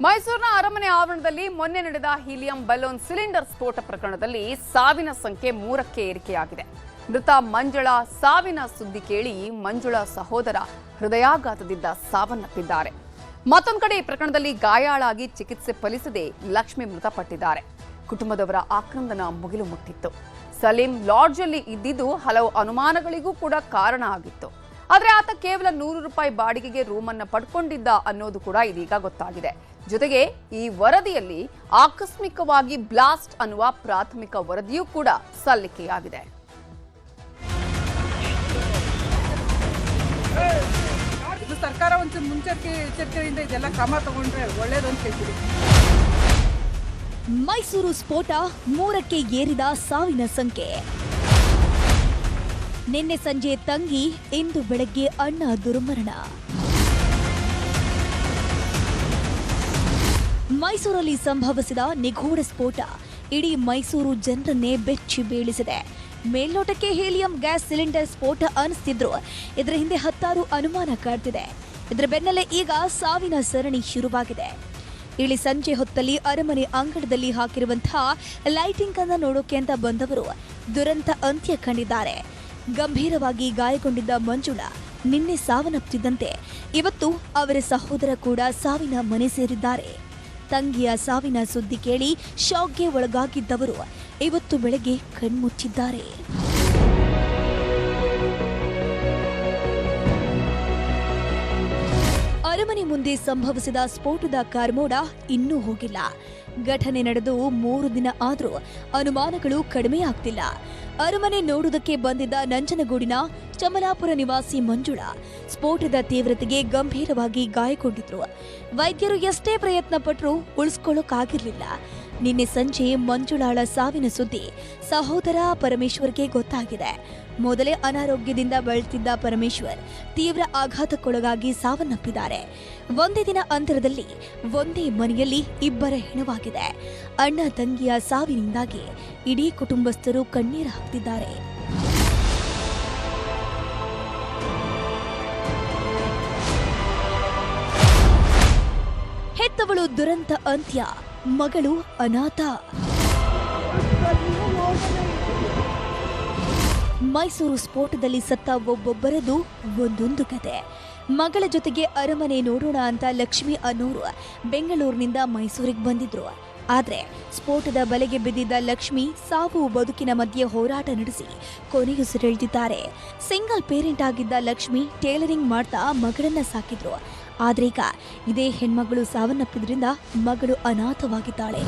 ಮೈಸೂರಿನ ಅರಮನೆ ಆವರಣದಲ್ಲಿ ಮೊನ್ನೆ ನಡೆದ ಹೀಲಿಯಂ ಬಲೂನ್ ಸಿಲಿಂಡರ್ ಸ್ಫೋಟ ಪ್ರಕರಣದಲ್ಲಿ ಸಾವಿನ ಸಂಖ್ಯೆ ಮೂರಕ್ಕೆ ಏರಿಕೆಯಾಗಿದೆ. ಮೃತ ಮಂಜುಳಾ ಸಾವಿನ ಸುದ್ದಿ ಕೇಳಿ ಮಂಜುಳಾ ಸಹೋದರ ಹೃದಯಾಘಾತದಿಂದ ಸಾವನ್ನಪ್ಪಿದ್ದಾರೆ. ಮತ್ತೊಂದು ಕಡೆ ಈ ಪ್ರಕರಣದಲ್ಲಿ ಗಾಯಾಳಾಗಿ ಚಿಕಿತ್ಸೆ ಫಲಿಸದೆ ಲಕ್ಷ್ಮಿ ಮೃತಪಟ್ಟಿದ್ದಾರೆ. ಕುಟುಂಬದವರ ಆಕ್ರಂದನ ಮುಗಿಲು ಮುಟ್ಟಿತ್ತು. ಸಲೀಂ ಲಾಡ್ಜಲ್ಲಿ ಇದ್ದಿದ್ದು ಹಲವು ಅನುಮಾನಗಳಿಗೂ ಕೂಡ ಕಾರಣ ಆಗಿತ್ತು. ಆದರೆ ಆತ ಕೇವಲ ನೂರು ರೂಪಾಯಿ ಬಾಡಿಗೆಗೆ ರೂಮನ್ನು ಪಡ್ಕೊಂಡಿದ್ದ ಅನ್ನೋದು ಕೂಡ ಇದೀಗ ಗೊತ್ತಾಗಿದೆ. ಜೊತೆಗೆ ಈ ವರದಿಯಲ್ಲಿ ಆಕಸ್ಮಿಕವಾಗಿ ಬ್ಲಾಸ್ಟ್ ಅನ್ನುವ ಪ್ರಾಥಮಿಕ ವರದಿಯೂ ಕೂಡ ಸಲ್ಲಿಕೆಯಾಗಿದೆ. ಇದು ಸರ್ಕಾರ ಒಂಚೂರು ಮುಂಚೆ ಎಚ್ಚರಿಕೆಯಿಂದ ಇದೆಲ್ಲ ಕ್ರಮ ತಗೊಂಡ್ರೆ ಒಳ್ಳೇದು ಅಂತ ಹೇಳ್ತೀವಿ ಮೈಸೂರು ಸ್ಫೋಟ ಮೂರಕ್ಕೆ ಏರಿದ ಸಾವಿನ ಸಂಖ್ಯೆ. ನಿನ್ನೆ ಸಂಜೆ ತಂಗಿ ಇಂದು ಬೆಳಗ್ಗೆ ಅಣ್ಣ ದುರ್ಮರಣ. ಮೈಸೂರಲ್ಲಿ ಸಂಭವಿಸಿದ ನಿಗೂಢ ಸ್ಫೋಟ. ಇಡೀ ಮೈಸೂರು ಜನರನ್ನೇ ಬೆಚ್ಚಿ ಬೀಳಿಸಿದೆ. ಮೇಲ್ನೋಟಕ್ಕೆ ಹೀಲಿಯಂ ಗ್ಯಾಸ್ ಸಿಲಿಂಡರ್ ಸ್ಫೋಟ ಅನಿಸ್ತಿದ್ರು. ಇದರ ಹಿಂದೆ ಹತ್ತಾರು ಅನುಮಾನ ಕಾಡ್ತಿದೆ. ಇದರ ಬೆನ್ನಲ್ಲೇ ಈಗ ಸಾವಿನ ಸರಣಿ ಶುರುವಾಗಿದೆ. ಇಳಿ ಸಂಜೆ ಹೊತ್ತಲ್ಲಿ ಅರಮನೆ ಅಂಗಡದಲ್ಲಿ ಹಾಕಿರುವಂತಹ ಲೈಟಿಂಗ್ ಅನ್ನ ನೋಡೋಕೆ ಅಂತ ಬಂದವರು ದುರಂತ ಅಂತ್ಯ ಕಂಡಿದ್ದಾರೆ. ಗಂಭೀರವಾಗಿ ಗಾಯಗೊಂಡಿದ್ದ ಮಂಜುಳ ನಿನ್ನೆ ಸಾವನ್ನಪ್ಪಿದ್ದಂತೆ. ಇವತ್ತು ಅವರ ಸಹೋದರ ಕೂಡ ಸಾವಿನ ಮನೆ ಸೇರಿದ್ದಾರೆ. ತಂಗಿಯ ಸಾವಿನ ಸುದ್ದಿ ಕೇಳಿ ಶಾಕ್ಗೆ ಒಳಗಾಗಿದ್ದವರು ಇವತ್ತು ಬೆಳಗ್ಗೆ ಕಣ್ಮುಚ್ಚಿದ್ದಾರೆ. ಅರಮನೆ ಮುಂದೆ ಸಂಭವಿಸಿದ ಸ್ಫೋಟದ ಕಾರ್ಮೋಡ ಇನ್ನೂ ಹೋಗಿಲ್ಲ. ಘಟನೆ ನಡೆದು ಮೂರು ದಿನ ಆದರೂ ಅನುಮಾನಗಳು ಕಡಿಮೆ ಆಗ್ತಿಲ್ಲ ಅರಮನೆ ನೋಡುವುದಕ್ಕೆ ಬಂದಿದ್ದ ನಂಜನಗೂಡಿನ ಚಮಲಾಪುರ ನಿವಾಸಿ ಮಂಜುಳಾ ಸ್ಫೋಟದ ತೀವ್ರತೆಗೆ ಗಂಭೀರವಾಗಿ ಗಾಯಗೊಂಡಿದ್ರು. ವೈದ್ಯರು ಎಷ್ಟೇ ಪ್ರಯತ್ನ ಪಟ್ಟರೂ ಉಳಿಸ್ಕೊಳ್ಳೋಕ್ಕಾಗಿರ್ಲಿಲ್ಲ. ನಿನ್ನೆ ಸಂಜೆ ಮಂಜುಳಾಳ ಸಾವಿನ ಸುದ್ದಿ ಸಹೋದರ ಪರಮೇಶ್ವರ್ಗೆ ಗೊತ್ತಾಗಿದೆ. ಮೊದಲೇ ಅನಾರೋಗ್ಯದಿಂದ ಬಳಲ್ತಿದ್ದ ಪರಮೇಶ್ವರ್ ತೀವ್ರ ಆಘಾತಕ್ಕೊಳಗಾಗಿ ಸಾವನ್ನಪ್ಪಿದ್ದಾರೆ. ಒಂದೇ ದಿನ ಅಂತರದಲ್ಲಿ ಒಂದೇ ಮನೆಯಲ್ಲಿ ಇಬ್ಬರ ಹೆಣವಾಗಿದೆ. ಅಣ್ಣ ತಂಗಿಯ ಸಾವಿನಿಂದಾಗಿ ಇಡೀ ಕುಟುಂಬಸ್ಥರು ಕಣ್ಣೀರು ಹಾಕ್ತಿದ್ದಾರೆ. ಹೆತ್ತವಳು ದುರಂತ ಅಂತ್ಯ. ಮಗಳು ಅನಾಥ. ಮೈಸೂರು ಸ್ಫೋಟದಲ್ಲಿ ಸತ್ತ ಒಬ್ಬೊಬ್ಬರದು ಒಂದೊಂದು ಕತೆ. ಮಗಳ ಜೊತೆಗೆ ಅರಮನೆ ನೋಡೋಣ ಅಂತ ಲಕ್ಷ್ಮಿ ಅನ್ನೋರು ಬೆಂಗಳೂರಿನಿಂದ ಮೈಸೂರಿಗೆ ಬಂದಿದ್ರು. ಆದರೆ ಸ್ಫೋಟದ ಬಲೆಗೆ ಬಿದ್ದಿದ್ದ ಲಕ್ಷ್ಮಿ ಸಾವು ಬದುಕಿನ ಮಧ್ಯೆ ಹೋರಾಟ ನಡೆಸಿ ಕೊನೆಯುಸಿರೆಳೆದಿದ್ದಾರೆ ಸಿಂಗಲ್ ಪೇರೆಂಟ್ ಆಗಿದ್ದ ಲಕ್ಷ್ಮಿ ಟೇಲರಿಂಗ್ ಮಾಡ್ತಾ ಮಗಳನ್ನ ಸಾಕಿದ್ರು. ಆದ್ರೆ ಈಗ ಇದೇ ಹೆಣ್ಮಗಳು ಸಾವನ್ನಪ್ಪಿದ್ರಿಂದ ಮಗಳು ಅನಾಥವಾಗಿದ್ದಾಳೆ.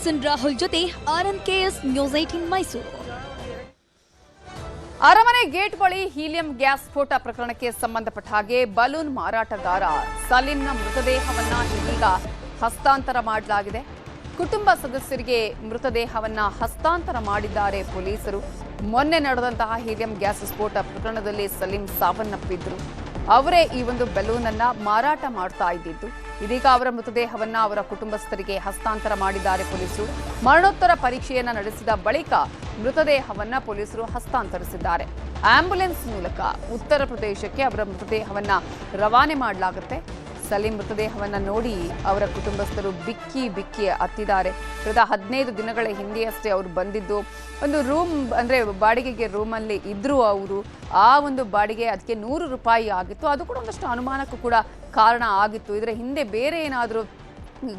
ಪರ್ಸನ್ ರಾಹುಲ್ ಜೊತೆ Anand KS news eighteen Mysuru ಅರಮನೆ ಗೇಟ್ ಬಳಿ ಹೀಲಿಯಂ ಗ್ಯಾಸ್ ಸ್ಫೋಟ ಪ್ರಕರಣಕ್ಕೆ ಸಂಬಂಧಪಟ್ಟ ಹಾಗೆ ಬಲೂನ್ ಮಾರಾಟಗಾರ ಸಲೀಂನ ಮೃತದೇಹವನ್ನ ಇದೀಗ ಹಸ್ತಾಂತರ ಮಾಡಲಾಗಿದೆ. ಕುಟುಂಬ ಸದಸ್ಯರಿಗೆ ಮೃತದೇಹವನ್ನ ಹಸ್ತಾಂತರ ಮಾಡಿದ್ದಾರೆ ಪೊಲೀಸರು. ಮೊನ್ನೆ ನಡೆದಂತಹ ಹೀಲಿಯಂ ಗ್ಯಾಸ್ ಸ್ಫೋಟ ಪ್ರಕರಣದಲ್ಲಿ ಸಲೀಂ ಸಾವನ್ನಪ್ಪಿದ್ರು. ಅವರೇ ಈ ಒಂದು ಬೆಲೂನ್ ಅನ್ನ ಮಾರಾಟ ಮಾಡ್ತಾ ಇದ್ದಿದ್ದು. ಇದೀಗ ಅವರ ಮೃತದೇಹವನ್ನ ಅವರ ಕುಟುಂಬಸ್ಥರಿಗೆ ಹಸ್ತಾಂತರ ಮಾಡಿದ್ದಾರೆ ಪೊಲೀಸರು. ಮರಣೋತ್ತರ ಪರೀಕ್ಷೆಯನ್ನ ನಡೆಸಿದ ಬಳಿಕ ಮೃತದೇಹವನ್ನ ಪೊಲೀಸರು ಹಸ್ತಾಂತರಿಸಿದ್ದಾರೆ. ಆಂಬ್ಯುಲೆನ್ಸ್ ಮೂಲಕ ಉತ್ತರ ಪ್ರದೇಶಕ್ಕೆ ಅವರ ಮೃತದೇಹವನ್ನ ರವಾನೆ ಮಾಡಲಾಗುತ್ತೆ. ಸಲೀಂ ಮೃತದೇಹವನ್ನು ನೋಡಿ ಅವರ ಕುಟುಂಬಸ್ಥರು ಬಿಕ್ಕಿ ಬಿಕ್ಕಿ ಅತ್ತಿದ್ದಾರೆ ಕಳೆದ ಹದಿನೈದು ದಿನಗಳ ಹಿಂದೆಯಷ್ಟೇ ಅವರು ಬಂದಿದ್ದು. ಒಂದು ರೂಮ್ ಅಂದರೆ ಬಾಡಿಗೆಗೆ ರೂಮಲ್ಲಿ ಇದ್ದರು ಅವರು ಆ ಒಂದು ಬಾಡಿಗೆ ಅದಕ್ಕೆ ನೂರು ರೂಪಾಯಿ ಆಗಿತ್ತು. ಅದು ಕೂಡ ಒಂದಷ್ಟು ಅನುಮಾನಕ್ಕೂ ಕೂಡ ಕಾರಣ ಆಗಿತ್ತು. ಇದರ ಹಿಂದೆ ಬೇರೆ ಏನಾದರೂ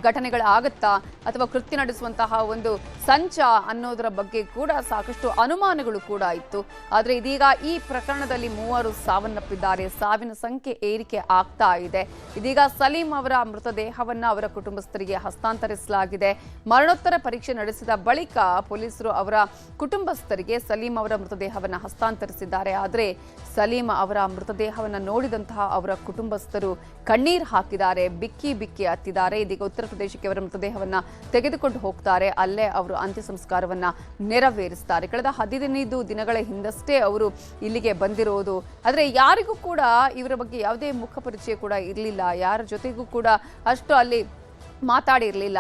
ಘಟನೆಗಳಾಗತ್ತಾ ಅಥವಾ ಕೃತ್ಯ ನಡೆಸುವಂತಹ ಒಂದು ಸಂಚ ಅನ್ನೋದರ ಬಗ್ಗೆ ಕೂಡ ಸಾಕಷ್ಟು ಅನುಮಾನಗಳು ಕೂಡ ಇತ್ತು. ಆದರೆ ಇದೀಗ ಈ ಪ್ರಕರಣದಲ್ಲಿ ಮೂವರು ಸಾವನ್ನಪ್ಪಿದ್ದಾರೆ. ಸಾವಿನ ಸಂಖ್ಯೆ ಏರಿಕೆ ಆಗ್ತಾ ಇದೆ. ಇದೀಗ ಸಲೀಂ ಅವರ ಮೃತದೇಹವನ್ನು ಅವರ ಕುಟುಂಬಸ್ಥರಿಗೆ ಹಸ್ತಾಂತರಿಸಲಾಗಿದೆ. ಮರಣೋತ್ತರ ಪರೀಕ್ಷೆ ನಡೆಸಿದ ಬಳಿಕ ಪೊಲೀಸರು ಅವರ ಕುಟುಂಬಸ್ಥರಿಗೆ ಸಲೀಂ ಅವರ ಮೃತದೇಹವನ್ನು ಹಸ್ತಾಂತರಿಸಿದ್ದಾರೆ. ಆದರೆ ಸಲೀಂ ಅವರ ಮೃತದೇಹವನ್ನು ನೋಡಿದಂತಹ ಅವರ ಕುಟುಂಬಸ್ಥರು ಕಣ್ಣೀರು ಹಾಕಿದ್ದಾರೆ, ಬಿಕ್ಕಿ ಬಿಕ್ಕಿ ಹತ್ತಿದ್ದಾರೆ. ಇದೀಗ ಉತ್ತರ ಪ್ರದೇಶಕ್ಕೆ ಅವರ ಮೃತದೇಹವನ್ನು ತೆಗೆದುಕೊಂಡು ಹೋಗ್ತಾರೆ. ಅಲ್ಲೇ ಅವರು ಅಂತ್ಯ ಸಂಸ್ಕಾರವನ್ನು ನೆರವೇರಿಸ್ತಾರೆ. ಕಳೆದ ಹದಿನೈದು ದಿನಗಳ ಹಿಂದಷ್ಟೇ ಅವರು ಇಲ್ಲಿಗೆ ಬಂದಿರೋದು. ಆದರೆ ಯಾರಿಗೂ ಕೂಡ ಇವರ ಬಗ್ಗೆ ಯಾವುದೇ ಮುಖ ಪರಿಚಯ ಕೂಡ ಇರಲಿಲ್ಲ. ಯಾರ ಜೊತೆಗೂ ಕೂಡ ಅಷ್ಟು ಅಲ್ಲಿ ಮಾತಾಡಿರಲಿಲ್ಲ.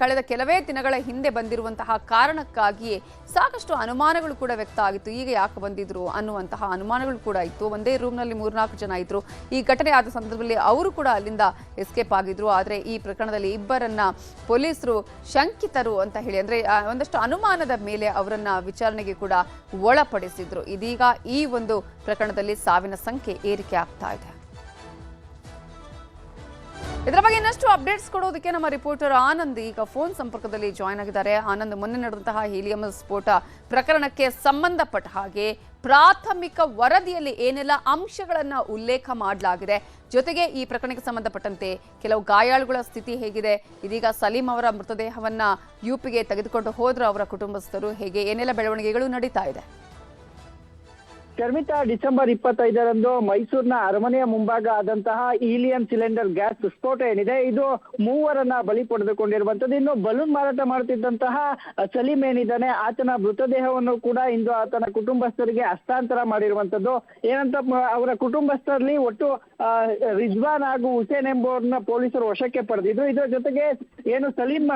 ಕಳೆದ ಕೆಲವೇ ದಿನಗಳ ಹಿಂದೆ ಬಂದಿರುವಂತಹ ಕಾರಣಕ್ಕಾಗಿಯೇ ಸಾಕಷ್ಟು ಅನುಮಾನಗಳು ಕೂಡ ವ್ಯಕ್ತ ಆಗಿತ್ತು. ಈಗ ಯಾಕೆ ಬಂದಿದ್ರು ಅನ್ನುವಂತಹ ಅನುಮಾನಗಳು ಕೂಡ ಇತ್ತು. ಒಂದೇ ರೂಮ್ನಲ್ಲಿ ಮೂರ್ನಾಲ್ಕು ಜನ ಇದ್ರು. ಈ ಘಟನೆ ಆದ ಸಂದರ್ಭದಲ್ಲಿ ಅವರು ಕೂಡ ಅಲ್ಲಿಂದ ಎಸ್ಕೇಪ್ ಆಗಿದ್ರು. ಆದರೆ ಈ ಪ್ರಕರಣದಲ್ಲಿ ಇಬ್ಬರನ್ನ ಪೊಲೀಸರು ಶಂಕಿತರು ಅಂತ ಹೇಳಿ, ಅಂದ್ರೆ ಒಂದಷ್ಟು ಅನುಮಾನದ ಮೇಲೆ ಅವರನ್ನ ವಿಚಾರಣೆಗೆ ಕೂಡ ಒಳಪಡಿಸಿದ್ರು. ಇದೀಗ ಈ ಒಂದು ಪ್ರಕರಣದಲ್ಲಿ ಸಾವಿನ ಸಂಖ್ಯೆ ಏರಿಕೆ ಆಗ್ತಾ ಇದೆ. ಇದರ ಬಗ್ಗೆ ಇನ್ನಷ್ಟು ಅಪ್ಡೇಟ್ಸ್ ಕೊಡೋದಕ್ಕೆ ನಮ್ಮ ರಿಪೋರ್ಟರ್ ಆನಂದ್ ಈಗ ಫೋನ್ ಸಂಪರ್ಕದಲ್ಲಿ ಜಾಯ್ನ್ ಆಗಿದ್ದಾರೆ. ಆನಂದ್, ಮೊನ್ನೆ ನಡೆದಂತಹ ಹೀಲಿಯಂ ಸ್ಫೋಟ ಪ್ರಕರಣಕ್ಕೆ ಸಂಬಂಧಪಟ್ಟ ಹಾಗೆ ಪ್ರಾಥಮಿಕ ವರದಿಯಲ್ಲಿ ಏನೆಲ್ಲ ಅಂಶಗಳನ್ನು ಉಲ್ಲೇಖ ಮಾಡಲಾಗಿದೆ? ಜೊತೆಗೆ ಈ ಪ್ರಕರಣಕ್ಕೆ ಸಂಬಂಧಪಟ್ಟಂತೆ ಕೆಲವು ಗಾಯಾಳುಗಳ ಸ್ಥಿತಿ ಹೇಗಿದೆ? ಇದೀಗ ಸಲೀಂ ಅವರ ಮೃತದೇಹವನ್ನ ಯುಪಿಗೆ ತೆಗೆದುಕೊಂಡು ಹೋದರೂ ಅವರ ಕುಟುಂಬಸ್ಥರು. ಹೇಗೆ, ಏನೆಲ್ಲ ಬೆಳವಣಿಗೆಗಳು ನಡೀತಾ ಇದೆ? ಶರ್ಮಿತಾ ಡಿಸೆಂಬರ್ ಇಪ್ಪತ್ತೈದರಂದು ಮೈಸೂರಿನ ಅರಮನೆಯ ಮುಂಭಾಗ ಆದಂತಹ ಈಲಿಯಂ ಸಿಲಿಂಡರ್ ಗ್ಯಾಸ್ ಸ್ಫೋಟ ಏನಿದೆ, ಇದು ಮೂವರನ್ನ ಬಲಿ ಪಡೆದುಕೊಂಡಿರುವಂತದ್ದು ಇನ್ನು ಬಲೂನ್ ಮಾರಾಟ ಮಾಡುತ್ತಿದ್ದಂತಹ ಸಲೀಂ ಏನಿದ್ದಾನೆ, ಆತನ ಮೃತದೇಹವನ್ನು ಕೂಡ ಇಂದು ಆತನ ಕುಟುಂಬಸ್ಥರಿಗೆ ಹಸ್ತಾಂತರ ಮಾಡಿರುವಂತದ್ದು ಏನಂತ ಅವರ ಕುಟುಂಬಸ್ಥರಲ್ಲಿ ಒಟ್ಟು ರಿಜ್ವಾನ್ ಹಾಗೂ ಹುಸೇನ್ ಎಂಬುವರನ್ನ ಪೊಲೀಸರು ವಶಕ್ಕೆ ಪಡೆದಿದ್ರು. ಇದರ ಜೊತೆಗೆ ಏನು ಸಲೀಂ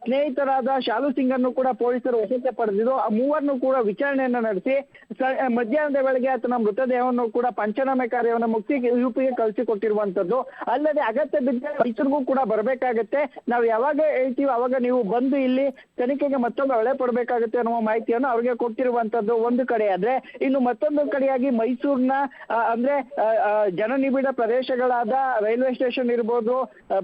ಸ್ನೇಹಿತರಾದ ಶಾಲು ಸಿಂಗ್ ಅನ್ನು ಕೂಡ ಪೊಲೀಸರು ವಶಕ್ಕೆ ಪಡೆದಿದ್ದು, ಆ ಮೂವರನ್ನು ಕೂಡ ವಿಚಾರಣೆಯನ್ನು ನಡೆಸಿ ಮಧ್ಯಾಹ್ನದ ವೇಳೆಗೆ ಆತನ ಮೃತದೇಹವನ್ನು ಕೂಡ ಪಂಚನಾಮೆ ಕಾರ್ಯವನ್ನು ಮುಕ್ತಿ ಯುಪಿಗೆ ಕಳಿಸಿಕೊಟ್ಟಿರುವಂತದ್ದು. ಅಲ್ಲದೆ ಅಗತ್ಯ ಬಿದ್ದರೆ ಮೈಸೂರಿಗೂ ಕೂಡ ಬರಬೇಕಾಗತ್ತೆ. ನಾವು ಯಾವಾಗ ಹೇಳ್ತೀವಿ ಅವಾಗ ನೀವು ಬಂದು ಇಲ್ಲಿ ತನಿಖೆಗೆ ಮತ್ತೊಂದು ಹೊಳೆ ಪಡಬೇಕಾಗುತ್ತೆ ಅನ್ನುವ ಮಾಹಿತಿಯನ್ನು ಅವ್ರಿಗೆ ಕೊಟ್ಟಿರುವಂತದ್ದು ಒಂದು ಕಡೆ. ಆದ್ರೆ ಇನ್ನು ಮತ್ತೊಂದು ಕಡೆಯಾಗಿ ಮೈಸೂರಿನ ಅಂದ್ರೆ ಜನನಿಬಿಡ ಪ್ರದೇಶಗಳಾದ ರೈಲ್ವೆ ಸ್ಟೇಷನ್ ಇರ್ಬೋದು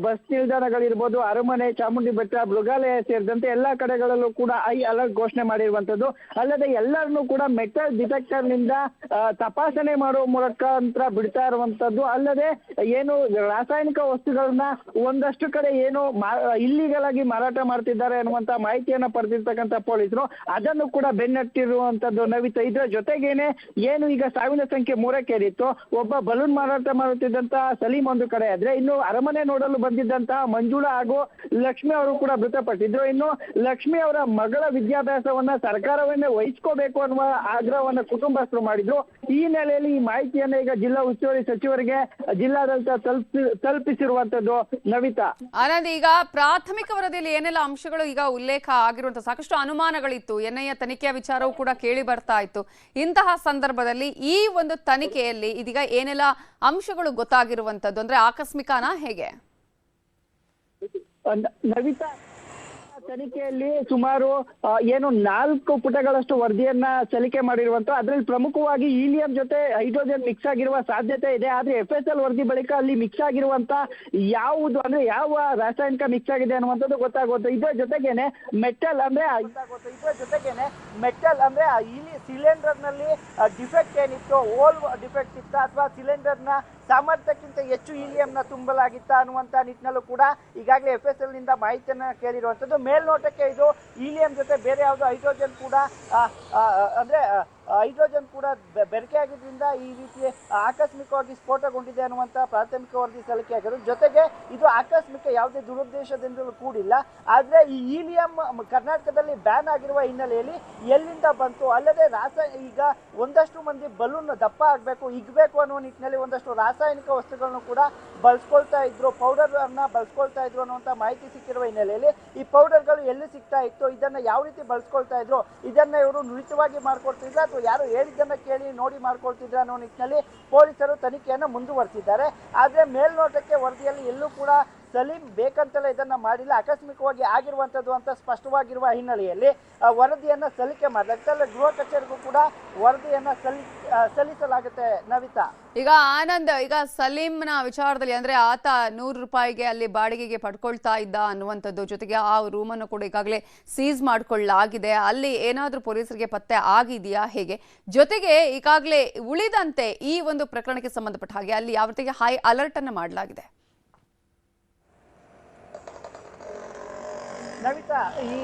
ಬಸ್ ನಿಲ್ದಾಣಗಳಿರ್ಬೋದು, ಅರಮನೆ ಚಾಮುಂಡಿ ಬೆಟ್ಟ ಮೃಗಾಲಯ ಸೇರಿದಂತೆ ಎಲ್ಲಾ ಕಡೆಗಳಲ್ಲೂ ಕೂಡ ಐ ಅಲರ್ಟ್ ಘೋಷಣೆ ಮಾಡಿರುವಂತದ್ದು. ಅಲ್ಲದೆ ಎಲ್ಲರನ್ನೂ ಕೂಡ ಮೆಟಲ್ ಡಿಟೆಕ್ಟರ್ನಿಂದ ತಪಾಸಣೆ ಮಾಡುವ ಮುಖಾಂತರ ಬಿಡ್ತಾ ಇರುವಂತದ್ದು. ಅಲ್ಲದೆ ಏನು ರಾಸಾಯನಿಕ ವಸ್ತುಗಳನ್ನ ಒಂದಷ್ಟು ಕಡೆ ಏನು ಇಲ್ಲಿಗಲ್ ಆಗಿ ಮಾರಾಟ ಮಾಡ್ತಿದ್ದಾರೆ ಅನ್ನುವಂತ ಮಾಹಿತಿಯನ್ನ ಪಡೆದಿರ್ತಕ್ಕಂಥ ಪೊಲೀಸರು ಅದನ್ನು ಕೂಡ ಬೆನ್ನಟ್ಟಿರುವಂತದ್ದು ನವಿತ. ಇದ್ರ ಜೊತೆಗೇನೆ ಏನು ಈಗ ಸಾವಿನ ಸಂಖ್ಯೆ ಮೂರಕ್ಕೇರಿತ್ತು. ಒಬ್ಬ ಬಲೂನ್ ಮಾರಾಟ ಮಾಡುತ್ತಿದ್ದಂತಹ ಸಲೀಂ ಒಂದು ಕಡೆ ಆದ್ರೆ, ಇನ್ನು ಅರಮನೆ ನೋಡಲು ಬಂದಿದ್ದಂತಹ ಮಂಜುಳಾ ಹಾಗೂ ಲಕ್ಷ್ಮಿ ಅವರು ಕೂಡ ಮೃತಪಟ್ಟಿದ್ರು ಇನ್ನು ಲಕ್ಷ್ಮಿ ಅವರ ಮಗಳ ವಿದ್ಯಾಭ್ಯಾಸವನ್ನ ಸರ್ಕಾರವನ್ನೇ ವಹಿಸ್ಕೋಬೇಕು ಅನ್ನುವ ಆಗ್ರಹವನ್ನ ಕುಟುಂಬಸ್ಥರು ಮಾಡಿದ್ರು. ಈ ನೆಲೆಯಲ್ಲಿ ಈ ಮಾಹಿತಿಯನ್ನ ಈಗ ಜಿಲ್ಲಾ ಉಸ್ತುವಾರಿ ಸಚಿವರಿಗೆ ಜಿಲ್ಲಾಡಳಿತ ತಲುಪಿ ತಲುಪಿಸಿರುವಂತದ್ದು ನವಿತಾ. ಆನಂದ್, ಈಗ ಪ್ರಾಥಮಿಕ ವರದಿಯಲ್ಲಿ ಏನೆಲ್ಲ ಅಂಶಗಳು ಈಗ ಉಲ್ಲೇಖ ಆಗಿರುವಂತಹ ಸಾಕಷ್ಟು ಅನುಮಾನಗಳಿತ್ತು. ಎನ್ಐಎ ತನಿಖೆಯ ವಿಚಾರವೂ ಕೂಡ ಕೇಳಿ ಬರ್ತಾ ಇತ್ತು. ಇಂತಹ ಸಂದರ್ಭದಲ್ಲಿ ಈ ಒಂದು ತನಿಖೆಯಲ್ಲಿ ಇದೀಗ ಏನೆಲ್ಲ ಅಂಶಗಳು ಗೊತ್ತಾಗಿರುವಂತದ್ದು? ಅಂದ್ರೆ ಆಕಸ್ಮಿಕನಾ ಹೇಗೆ? ನವಿತಾ, ತನಿಖೆಯಲ್ಲಿ ಸುಮಾರು ಏನು ನಾಲ್ಕು ಪುಟಗಳಷ್ಟು ವರದಿಯನ್ನ ಸಲ್ಲಿಕೆ ಮಾಡಿರುವಂತ ಅದರಲ್ಲಿ ಪ್ರಮುಖವಾಗಿ ಈಲಿಯಂ ಜೊತೆ ಹೈಡ್ರೋಜನ್ ಮಿಕ್ಸ್ ಆಗಿರುವ ಸಾಧ್ಯತೆ ಇದೆ. ಆದ್ರೆ ಎಫ್ ಎಸ್ ಎಲ್ ವರದಿ ಬಳಿಕ ಅಲ್ಲಿ ಮಿಕ್ಸ್ ಆಗಿರುವಂತ ಯಾವುದು, ಅಂದ್ರೆ ಯಾವ ರಾಸಾಯನಿಕ ಮಿಕ್ಸ್ ಆಗಿದೆ ಅನ್ನುವಂಥದ್ದು ಗೊತ್ತಾಗುತ್ತೆ ಇದರ ಜೊತೆಗೇನೆ ಮೆಟಲ್ ಅಂದ್ರೆ ಇದರ ಜೊತೆಗೇನೆ ಮೆಟಲ್ ಅಂದ್ರೆ ಆ ಸಿಲಿಂಡರ್ನಲ್ಲಿ ಡಿಫೆಕ್ಟ್ ಏನಿತ್ತು ಓಲ್ ಡಿಫೆಕ್ಟ್ ಇತ್ತ, ಅಥವಾ ಸಿಲಿಂಡರ್ನ ಸಾಮರ್ಥ್ಯಕ್ಕಿಂತ ಹೆಚ್ಚು ಇಲಿಯಂನ ತುಂಬಲಾಗಿತ್ತ ಅನ್ನುವಂತ ನಿಟ್ಟಿನಲ್ಲೂ ಕೂಡ ಈಗಾಗಲೇ ಎಫ್ ಎಸ್ ಎಲ್ನಿಂದ ನಿಂದ ಕೇಳಿರುವಂಥದ್ದು ಮೇಲ್ನೋಟಕ್ಕೆ ಇದು ಇಲಿಯಂ ಜೊತೆ ಬೇರೆ ಯಾವುದು ಹೈಡ್ರೋಜನ್ ಕೂಡ ಅಂದ್ರೆ ಹೈಡ್ರೋಜನ್ ಕೂಡ ಬೆರಕೆ ಆಗಿದ್ದರಿಂದ ಈ ರೀತಿ ಆಕಸ್ಮಿಕವಾಗಿ ಸ್ಫೋಟಗೊಂಡಿದೆ ಅನ್ನುವಂಥ ಪ್ರಾಥಮಿಕ ವರದಿ ಸಲ್ಲಿಕೆ ಆಗಿರೋದು. ಜೊತೆಗೆ ಇದು ಆಕಸ್ಮಿಕ ಯಾವುದೇ ದುರುದ್ದೇಶದಿಂದಲೂ ಕೂಡಿಲ್ಲ. ಆದರೆ ಈ ಈಲಿಯಂ ಕರ್ನಾಟಕದಲ್ಲಿ ಬ್ಯಾನ್ ಆಗಿರುವ ಹಿನ್ನೆಲೆಯಲ್ಲಿ ಎಲ್ಲಿಂದ ಬಂತು? ಅಲ್ಲದೆ ರಾಸ ಈಗ ಒಂದಷ್ಟು ಮಂದಿ ಬಲೂನ್ ದಪ್ಪ ಆಗಬೇಕು ಇಗ್ಬೇಕು ಅನ್ನುವ ನಿಟ್ಟಿನಲ್ಲಿ ಒಂದಷ್ಟು ರಾಸಾಯನಿಕ ವಸ್ತುಗಳನ್ನು ಕೂಡ ಬಳಸ್ಕೊಳ್ತಾ ಇದ್ರು. ಪೌಡರ್ ಅನ್ನ ಬಳಸ್ಕೊಳ್ತಾ ಇದ್ರು ಅನ್ನುವಂಥ ಮಾಹಿತಿ ಸಿಕ್ಕಿರುವ ಹಿನ್ನೆಲೆಯಲ್ಲಿ ಈ ಪೌಡರ್ಗಳು ಎಲ್ಲಿ ಸಿಗ್ತಾ ಇತ್ತು, ಇದನ್ನು ಯಾವ ರೀತಿ ಬಳಸ್ಕೊಳ್ತಾ ಇದ್ರು, ಇದನ್ನು ಇವರು ನುರಿತವಾಗಿ ಮಾಡ್ಕೊಡ್ತಿದ್ರ ಅಥವಾ ಯಾರು ಹೇಳಿದ್ದನ್ನ ಕೇಳಿ ನೋಡಿ ಮಾಡ್ಕೊಳ್ತಿದ್ರೆ ಅನ್ನೋ ನಿಟ್ಟಿನಲ್ಲಿ ಪೊಲೀಸರು ತನಿಖೆಯನ್ನು ಮುಂದುವರೆಸಿದ್ದಾರೆ. ಆದರೆ ಮೇಲ್ನೋಟಕ್ಕೆ ವರದಿಯಲ್ಲಿ ಎಲ್ಲೂ ಕೂಡ ಸಲೀಂ ಬೇಕಂತಲೇ ಇದನ್ನ ಮಾಡಿಲ್ಲ. ಆಕಸ್ಮಿಕವಾಗಿ ಆಗಿರುವಂಥದ್ದು ಅಂತ ಸ್ಪಷ್ಟವಾಗಿರುವ ಹಿನ್ನೆಲೆಯಲ್ಲಿ ವರದಿಯನ್ನ ಸಲ್ಲಿಕೆ ಮಾಡಲಾಗುತ್ತೆ ಗೃಹ ಕಚೇರಿಗೂ ಕೂಡ ವರದಿಯನ್ನು ಸಲ್ಲಿ ಸಲ್ಲಿಸಲಾಗುತ್ತೆ ನವಿತಾ. ಈಗ ಆನಂದ್, ಈಗ ಸಲೀಂನ ವಿಚಾರದಲ್ಲಿ ಅಂದ್ರೆ ಆತ ನೂರು ರೂಪಾಯಿಗೆ ಅಲ್ಲಿ ಬಾಡಿಗೆಗೆ ಪಡ್ಕೊಳ್ತಾ ಇದ್ದ ಅನ್ನುವಂಥದ್ದು ಜೊತೆಗೆ ಆ ರೂಮನ್ನು ಕೂಡ ಈಗಾಗಲೇ ಸೀಸ್ ಮಾಡ್ಕೊಳ್ಳಲಾಗಿದೆ ಅಲ್ಲಿ ಏನಾದರೂ ಪೊಲೀಸರಿಗೆ ಪತ್ತೆ ಆಗಿದೆಯಾ, ಹೇಗೆ? ಜೊತೆಗೆ ಈಗಾಗಲೇ ಉಳಿದಂತೆ ಈ ಒಂದು ಪ್ರಕರಣಕ್ಕೆ ಸಂಬಂಧಪಟ್ಟ ಹಾಗೆ ಅಲ್ಲಿ ಯಾವ ಹೈ ಅಲರ್ಟ್ ಅನ್ನು ಮಾಡಲಾಗಿದೆ? ನವಿತಾ ಈ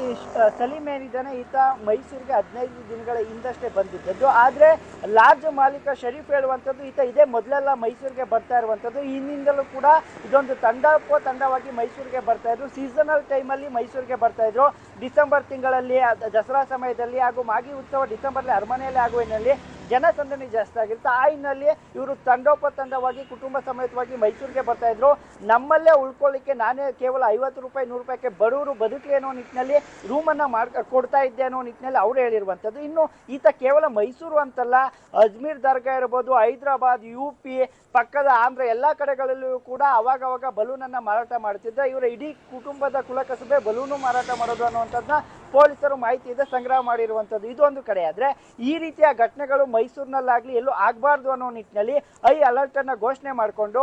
ಸಲೀಮ್ ಸಲೀಂ ಏನಿದ್ದಾನೆ ಈತ ಮೈಸೂರಿಗೆ ಹದಿನೈದು ದಿನಗಳ ಹಿಂದಷ್ಟೇ ಬಂದಿದ್ದದ್ದು. ಆದರೆ ಲಾಡ್ಜ್ ಮಾಲೀಕ ಶರೀಫ್ ಹೇಳುವಂಥದ್ದು ಈತ ಇದೇ ಮೊದಲೆಲ್ಲ ಮೈಸೂರಿಗೆ ಬರ್ತಾ ಇರುವಂಥದ್ದು. ಹಿಂದಿಂದಲೂ ಕೂಡ ಇದೊಂದು ತಂಡಕ್ಕೋ ತಂಡವಾಗಿ ಮೈಸೂರಿಗೆ ಬರ್ತಾ ಇದ್ರು. ಸೀಸನಲ್ ಟೈಮಲ್ಲಿ ಮೈಸೂರಿಗೆ ಬರ್ತಾ ಇದ್ರು. ಡಿಸೆಂಬರ್ ತಿಂಗಳಲ್ಲಿ ದಸರಾ ಸಮಯದಲ್ಲಿ ಹಾಗೂ ಮಾಗಿ ಉತ್ಸವ ಡಿಸೆಂಬರ್ಲಿ ಅರಮನೆಯಲ್ಲಿ ಆಗುವ ಹಿನ್ನೆಲೆಯಲ್ಲಿ ಜನಸಂದಣಿ ಜಾಸ್ತಿ ಆಗಿರುತ್ತೆ. ಆ ಹಿನ್ನೆಲೆ ಇವರು ತಂಡೋಪತಂಡವಾಗಿ, ಕುಟುಂಬ ಸಮೇತವಾಗಿ ಮೈಸೂರಿಗೆ ಬರ್ತಾ ಇದ್ರು. ನಮ್ಮಲ್ಲೇ ಉಳ್ಕೊಳ್ಳಿಕ್ಕೆ ನಾನೇ ಕೇವಲ ಐವತ್ತು ರೂಪಾಯಿ, ನೂರು ರೂಪಾಯಿಗೆ ಬಡವರು ಬದುಕಲಿ ಅನ್ನೋ ನಿಟ್ಟಿನಲ್ಲಿ ರೂಮನ್ನು ಮಾಡ್, ಕೊಡ್ತಾ ಇದ್ದೆ ಅನ್ನೋ ನಿಟ್ಟಿನಲ್ಲಿ ಅವರು ಹೇಳಿರುವಂಥದ್ದು. ಇನ್ನು ಈತ ಕೇವಲ ಮೈಸೂರು ಅಂತಲ್ಲ, ಅಜ್ಮೀರ್ ದರ್ಗಾ ಇರ್ಬೋದು, ಹೈದರಾಬಾದ್, ಯು ಪಿ ಪಕ್ಕದ ಆಂಧ್ರ ಎಲ್ಲ ಕಡೆಗಳಲ್ಲೂ ಕೂಡ ಅವಾಗ ಅವಾಗ ಬಲೂನನ್ನು ಮಾರಾಟ ಮಾಡ್ತಿದ್ದ. ಇವರ ಇಡೀ ಕುಟುಂಬದ ಕುಲಕಸಬೆ ಬಲೂನು ಮಾರಾಟ ಮಾಡೋದು ಅನ್ನುವಂಥದ್ದನ್ನ ಪೊಲೀಸರು ಮಾಹಿತಿ ಇದೆ, ಸಂಗ್ರಹ ಮಾಡಿರುವಂಥದ್ದು. ಇದೊಂದು ಕಡೆ ಆದರೆ ಈ ರೀತಿಯ ಘಟನೆಗಳು ಮೈಸೂರಿನಲ್ಲಾಗಲಿ ಎಲ್ಲೂ ಆಗಬಾರ್ದು ಅನ್ನೋ ನಿಟ್ಟಿನಲ್ಲಿ ಐ ಅಲರ್ಟ್ ಅನ್ನ ಘೋಷಣೆ ಮಾಡಿಕೊಂಡು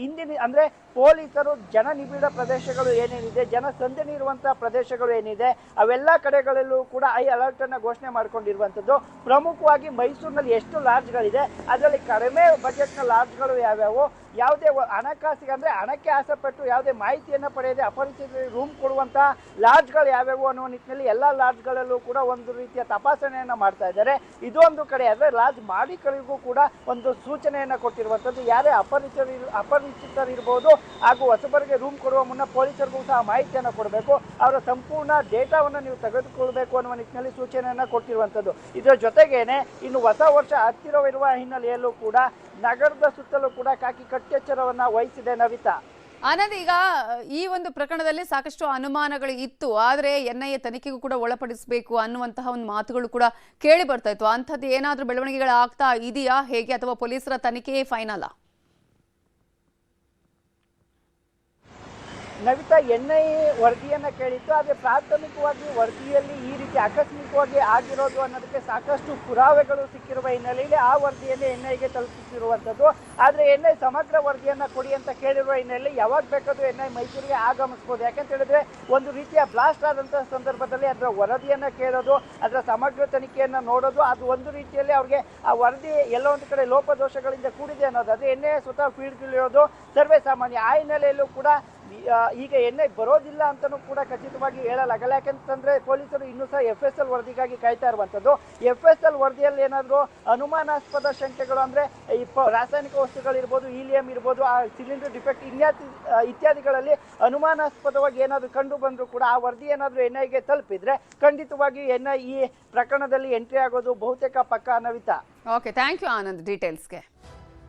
ಹಿಂದಿನ ಅಂದ್ರೆ ಪೊಲೀಸರು ಜನನಿಬಿಡ ಪ್ರದೇಶಗಳು ಏನೇನಿದೆ, ಜನ ಸಂದಣಿ ಇರುವಂತಹ ಪ್ರದೇಶಗಳು ಏನಿದೆ, ಅವೆಲ್ಲ ಕಡೆಗಳಲ್ಲೂ ಕೂಡ ಐ ಅಲರ್ಟ್ ಅನ್ನ ಘೋಷಣೆ ಮಾಡ್ಕೊಂಡಿರುವಂಥದ್ದು. ಪ್ರಮುಖವಾಗಿ ಮೈಸೂರಿನಲ್ಲಿ ಎಷ್ಟು ಲಾಡ್ಜ್ಗಳಿದೆ ಅದರಲ್ಲಿ ಕಡಿಮೆ ಬಜೆಟ್ನ ಲಾಡ್ಜ್ಗಳು ಯಾವ್ಯಾವು? ಯಾವುದೇ ಹಣಕಾಸಿಗೆ ಅಂದ್ರೆ ಹಣಕ್ಕೆ ಆಸೆಪಟ್ಟು ಯಾವುದೇ ಮಾಹಿತಿಯನ್ನು ಪಡೆಯದೆ ಅಪರಿಚಿತ ರೂಮ್ ಕೊಡುವಂಥ ಲಾಡ್ಜ್ಗಳು ಯಾವ್ಯಾವು ಅನ್ನುವ ನಿಟ್ಟಿನಲ್ಲಿ ಎಲ್ಲ ಲಾಡ್ಜ್ಗಳಲ್ಲೂ ಕೂಡ ಒಂದು ರೀತಿಯ ತಪಾಸಣೆಯನ್ನು ಮಾಡ್ತಾ ಇದ್ದಾರೆ. ಇದೊಂದು ಕಡೆ ಆದರೆ ಲಾಡ್ಜ್ ಮಾಲೀಕರಿಗೂ ಕೂಡ ಒಂದು ಸೂಚನೆಯನ್ನು ಕೊಟ್ಟಿರುವಂಥದ್ದು. ಯಾರೇ ಅಪರಿಚಿತರು ಅಪರಿಚಿತರಿರ್ಬೋದು ಹಾಗೂ ಹೊಸಬರಿಗೆ ರೂಮ್ ಕೊಡುವ ಮುನ್ನ ಪೊಲೀಸರಿಗೂ ಸಹ ಮಾಹಿತಿಯನ್ನು ಕೊಡಬೇಕು. ಅವರ ಸಂಪೂರ್ಣ ಡೇಟಾವನ್ನು ನೀವು ತೆಗೆದುಕೊಳ್ಬೇಕು ಅನ್ನುವ ನಿಟ್ಟಿನಲ್ಲಿ ಸೂಚನೆಯನ್ನು ಕೊಟ್ಟಿರುವಂಥದ್ದು. ಇದರ ಜೊತೆಗೇನೆ ಇನ್ನು ಹೊಸ ವರ್ಷ ಹತ್ತಿರವಿರುವ ಹಿನ್ನೆಲೆಯಲ್ಲೂ ಕೂಡ ನಗರದ ಸುತ್ತಲೂ ಕೂಡ ಕಾಕಿ ಕಟ್ಟೆಚ್ಚರವನ್ನ ವಹಿಸಿದೆ ನವಿತಾ. ಆನಂದ್, ಈಗ, ಈ ಒಂದು ಪ್ರಕರಣದಲ್ಲಿ ಸಾಕಷ್ಟು ಅನುಮಾನಗಳು ಇತ್ತು. ಆದರೆ ಎನ್ ಐ ಎ ತನಿಖೆಗೂ ಕೂಡ ಒಳಪಡಿಸಬೇಕು ಅನ್ನುವಂತಹ ಒಂದು ಮಾತುಗಳು ಕೂಡ ಕೇಳಿ ಬರ್ತಾ ಇತ್ತು. ಅಂಥದ್ದು ಏನಾದರೂ ಬೆಳವಣಿಗೆಗಳು ಆಗ್ತಾ ಇದೆಯಾ? ಹೇಗೆ? ಅಥವಾ ಪೊಲೀಸರ ತನಿಖೆಯೇ ಫೈನಲಾ ನವಿತಾ ಎನ್ ಐ ವರದಿಯನ್ನ ಕೇಳಿತ್ತು. ಆದರೆ ಪ್ರಾಥಮಿಕವಾಗಿ ವರದಿಯಲ್ಲಿ ಈ ರೀತಿ ಆಕಸ್ಮಿಕವಾಗಿ ಆಗಿರೋದು ಅನ್ನೋದಕ್ಕೆ ಸಾಕಷ್ಟು ಪುರಾವೆಗಳು ಸಿಕ್ಕಿರುವ ಹಿನ್ನೆಲೆಯಲ್ಲಿ ಆ ವರದಿಯನ್ನೇ ಎನ್ ಐಗೆ ತಲುಪಿಸಿರುವಂಥದ್ದು. ಆದರೆ ಎನ್ ಐ ಸಮಗ್ರ ವರದಿಯನ್ನು ಕೊಡಿ ಅಂತ ಕೇಳಿರುವ ಹಿನ್ನೆಲೆಯಲ್ಲಿ ಯಾವಾಗ ಬೇಕಾದರೂ ಎನ್ ಐ ಮೈಸೂರಿಗೆ ಆಗಮಿಸ್ಬೋದು. ಯಾಕಂತ ಹೇಳಿದ್ರೆ ಒಂದು ರೀತಿಯ ಬ್ಲಾಸ್ಟ್ ಆದಂಥ ಸಂದರ್ಭದಲ್ಲಿ ಅದರ ವರದಿಯನ್ನು ಕೇಳೋದು, ಅದರ ಸಮಗ್ರ ತನಿಖೆಯನ್ನು ನೋಡೋದು, ಅದು ಒಂದು ರೀತಿಯಲ್ಲಿ ಅವ್ರಿಗೆ ಆ ವರದಿ ಎಲ್ಲ ಒಂದು ಕಡೆ ಲೋಪದೋಷಗಳಿಂದ ಕೂಡಿದೆ ಅನ್ನೋದು. ಅದು ಎಣ್ಣೆ ಸ್ವತಃ ಫೀಲ್ಡ್ಗಿಳಿಯೋದು ಸರ್ವೇ ಸಾಮಾನ್ಯ. ಆ ಹಿನ್ನೆಲೆಯಲ್ಲೂ ಕೂಡ ಈಗ ಎಣ್ಣೆ ಬರೋದಿಲ್ಲ ಅಂತಲೂ ಕೂಡ ಖಚಿತವಾಗಿ ಹೇಳಲಾಗಲ್ಲ ಯಾಕಂತಂದ್ರೆ ಪೊಲೀಸರು ಇನ್ನೂ ಸಹ ಎಫ್ ಎಸ್ ಎಲ್ ವರದಿಗಾಗಿ ಕಾಯ್ತಾ ಇರುವಂಥದ್ದು. ಎಫ್ ಎಸ್ ಎಲ್ ವರದಿಯಲ್ಲಿ ಏನಾದರೂ ಅನುಮಾನಾಸ್ಪದ ಶಂಕೆಗಳು ಅಂದ್ರೆ ಈ ರಾಸಾಯನಿಕ ವಸ್ತುಗಳಿರ್ಬೋದು ಈಲಿಯಂ ಇರ್ಬೋದು, ಆ ಸಿಲಿಂಡರ್ ಡಿಫೆಕ್ಟ್ ಇನ್ಯಾತಿ ಇತ್ಯಾದಿಗಳಲ್ಲಿ ಅನುಮಾನಾಸ್ಪದವಾಗಿ ಏನಾದರೂ ಕಂಡು ಬಂದರೂ ಕೂಡ ಆ ವರದಿ ಏನಾದರೂ ಎನ್ ಐಗೆ ತಲುಪಿದ್ರೆ ಖಂಡಿತವಾಗಿ ಎನ್ ಐ ಈ ಪ್ರಕರಣದಲ್ಲಿ ಎಂಟ್ರಿ ಆಗೋದು ಬಹುತೇಕ ಪಕ್ಕ Navitha okay thank you Anand ಡೀಟೇಲ್ಸ್ಗೆ